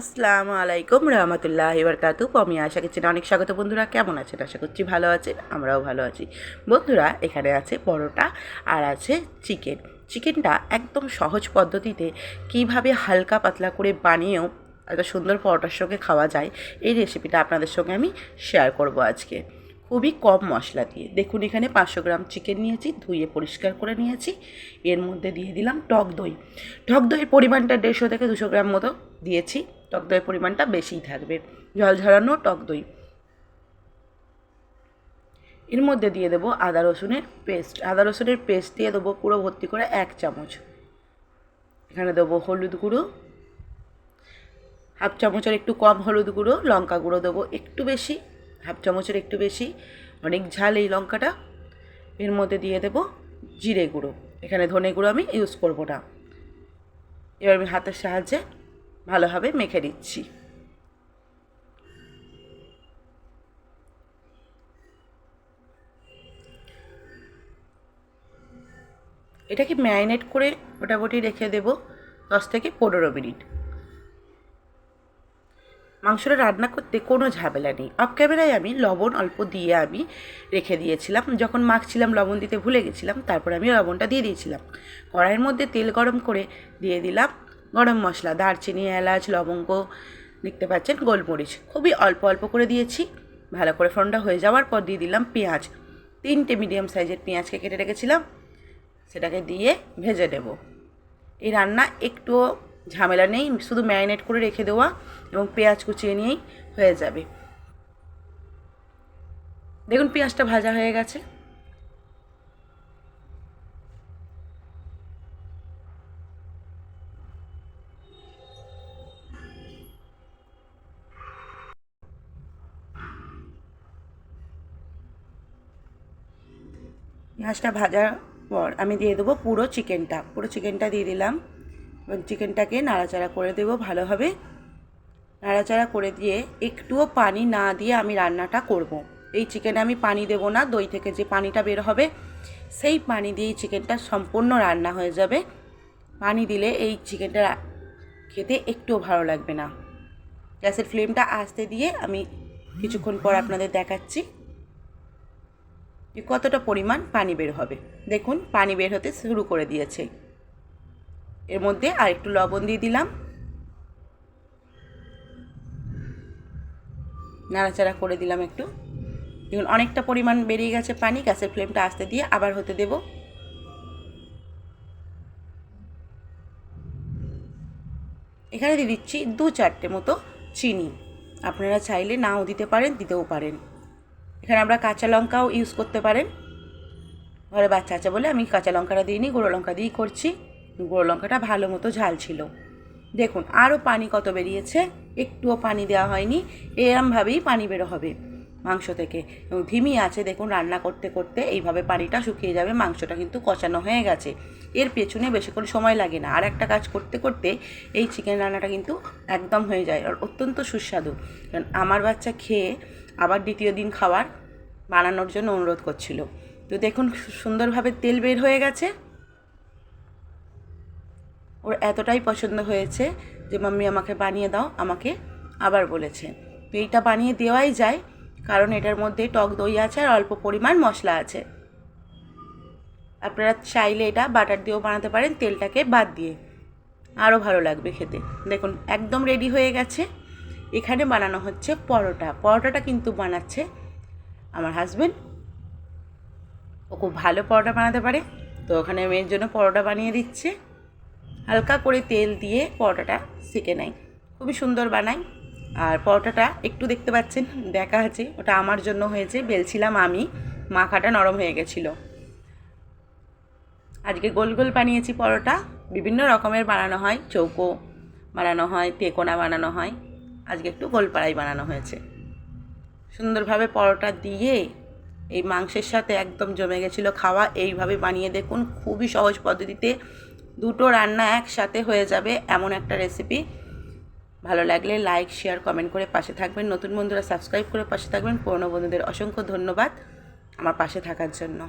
আসসালামু আলাইকুম রহমতুল্লাহ বরকাতু আমি আশা করছি অনেক স্বাগত বন্ধুরা, কেমন আছেন? আশা করছি ভালো আছেন, আমরাও ভালো আছি। বন্ধুরা, এখানে আছে পরোটা আর আছে চিকেন। চিকেনটা একদম সহজ পদ্ধতিতে কীভাবে হালকা পাতলা করে বানিয়েও একটা সুন্দর পরোটার সঙ্গে খাওয়া যায়, এই রেসিপিটা আপনাদের সঙ্গে আমি শেয়ার করব আজকে। খুবই কম মশলা দিয়ে। দেখুন, এখানে পাঁচশো গ্রাম চিকেন নিয়েছি, ধুয়ে পরিষ্কার করে নিয়েছি। এর মধ্যে দিয়ে দিলাম টক দই। টক দইয়ের পরিমাণটা দেড়শো থেকে দুশো গ্রাম মতো দিয়েছি। টক দইয়ের পরিমাণটা বেশিই থাকবে। জল ঝরানো টক দই। এর মধ্যে দিয়ে দেবো আদা রসুনের পেস্ট। আদা রসুনের পেস্ট দিয়ে দেবো পুরো ভর্তি করে এক চামচ। এখানে দেবো হলুদ গুঁড়ো। হাফ চামচের একটু কম হলুদ গুঁড়ো, লঙ্কা গুঁড়ো দেবো একটু বেশি, হাফ চামচের একটু বেশি। অনেক ঝাল এই লঙ্কাটা। এর মধ্যে দিয়ে দেবো জিরে গুঁড়ো। এখানে ধনে গুঁড়ো আমি ইউজ করব না। এবার আমি হাতের সাহায্যে ভালোভাবে মেখে দিচ্ছি এটাকে ম্যারিনেট করে মোটামুটি রেখে দেবো দশ থেকে পনেরো মিনিট। মাংসটা রান্না করতে কোনো ঝামেলা নেই। অফ ক্যামেরায় আমি লবণ অল্প দিয়ে আমি রেখে দিয়েছিলাম। যখন মাখছিলাম, লবণ দিতে ভুলে গেছিলাম, তারপর আমি লবণটা দিয়ে দিয়েছিলাম। কড়াইয়ের মধ্যে তেল গরম করে দিয়ে দিলাম। গরম মশলা, দারচিনি, এলাচ, লবঙ্গ, দেখতে পাচ্ছেন গোলমরিচ। খুবই অল্প অল্প করে দিয়েছি। ভালো করে ফোনটা হয়ে যাওয়ার পর দিয়ে দিলাম পেঁয়াজ। তিনটে মিডিয়াম সাইজের পেঁয়াজকে কেটে রেখেছিলাম। সেটাকে দিয়ে ভেজে নেব। এই রান্না একটুও ঝামেলা নেই, শুধু ম্যারিনেট করে রেখে দেওয়া এবং পেঁয়াজ কুচিয়ে নিয়েই হয়ে যাবে। দেখুন, পেঁয়াজটা ভাজা হয়ে গেছে। পেঁয়াজটা ভাজার পর আমি দিয়ে দেবো পুরো চিকেনটা। পুরো চিকেনটা দিয়ে দিলাম। এবং চিকেনটাকে নাড়াচাড়া করে দেবো ভালোভাবে। নাড়াচাড়া করে দিয়ে একটুও পানি না দিয়ে আমি রান্নাটা করব। এই চিকেনে আমি পানি দেবো না, দই থেকে যে পানিটা বের হবে, সেই পানি দিয়েই চিকেনটা সম্পূর্ণ রান্না হয়ে যাবে। পানি দিলে এই চিকেনটা খেতে একটুও ভালো লাগবে না। গ্যাসের ফ্লেমটা আসতে দিয়ে আমি কিছুক্ষণ পর আপনাদের দেখাচ্ছি। কতটা পরিমাণ পানি বের হবে। দেখুন, পানি বের হতে শুরু করে দিয়েছে। এর মধ্যে আর একটু লবণ দিয়ে দিলাম। নাড়াচাড়া করে দিলাম একটু। দেখুন, অনেকটা পরিমাণ বেরিয়ে গেছে পানি। গ্যাসের ফ্লেমটা আস্তে দিয়ে আবার হতে দেব। এখানে দিয়ে দিচ্ছি দু চারটে মতো চিনি। আপনারা চাইলে নাও দিতে পারেন, দিতেও পারেন। এখানে আমরা কাঁচা লঙ্কাও ইউজ করতে পারেন। ঘরে বাচ্চা আছে বলে আমি কাঁচা লঙ্কাটা দিইনি, গুঁড়ো লঙ্কা দিয়েই করছি। গুঁড়ো লঙ্কাটা ভালো মতো ঝাল ছিল। দেখুন, আরও পানি কত বেরিয়েছে, একটুও পানি দেওয়া হয়নি, এরমভাবেই পানি বেরো হবে মাংস থেকে। ধিমি আছে, দেখুন, রান্না করতে করতে এইভাবে পানিটা শুকিয়ে যাবে, মাংসটা কিন্তু কষানো হয়ে গেছে। এর পেছনে বেশিক্ষণ সময় লাগে না। আর একটা কাজ করতে করতে এই চিকেন রান্নাটা কিন্তু একদম হয়ে যায়। আর অত্যন্ত সুস্বাদু। কারণ আমার বাচ্চা খেয়ে আবার দ্বিতীয় দিন খাবার বানানোর জন্য অনুরোধ করছিল। তো দেখুন সুন্দরভাবে তেল বের হয়ে গেছে। ওর এতটাই পছন্দ হয়েছে যে, মাম্মি, আমাকে বানিয়ে দাও। আমাকে আবার বলেছে। তো এইটা বানিয়ে দেওয়াই যায়, কারণ এটার মধ্যে টক দই আছে আর অল্প পরিমাণ মশলা আছে। আপনারা চাইলে এটা বাটার দিয়েও বানাতে পারেন, তেলটাকে বাদ দিয়ে। আরও ভালো লাগবে খেতে। দেখুন, একদম রেডি হয়ে গেছে। এখানে বানানো হচ্ছে পরোটা। পরোটাটা কিন্তু বানাচ্ছে আমার হাজব্যান্ড ও খুব ভালো পরোটা বানাতে পারে। তো ওখানে মেয়ের জন্য পরোটা বানিয়ে দিচ্ছে। হালকা করে তেল দিয়ে পরোটাটা সেঁকে নেয়। খুবই সুন্দর বানাই আর পরোটাটা একটু দেখতে পাচ্ছেন, দেখা আছে। ওটা আমার জন্য হয়েছে, বেলছিলাম আমি। মাখাটা নরম হয়ে গেছিল। আজকে গোল গোল বানিয়েছি পরোটা। বিভিন্ন রকমের বানানো হয়। চৌকো বানানো হয়, তেকোনা বানানো হয়। আজকে একটু গোলপাড়াই বানানো হয়েছে। সুন্দরভাবে পরোটা দিয়ে এই মাংসের সাথে একদম জমে গেছিল খাওয়া। এইভাবে বানিয়ে দেখুন, খুবই সহজ পদ্ধতিতে দুটো রান্না একসাথে হয়ে যাবে এমন একটা রেসিপি ভালো লাগলে লাইক শেয়ার কমেন্ট করে পাশে থাকবেন। নতুন বন্ধুরা সাবস্ক্রাইব করে পাশে থাকবেন। পুরনো বন্ধুদের অসংখ্য ধন্যবাদ আমার পাশে থাকার জন্য।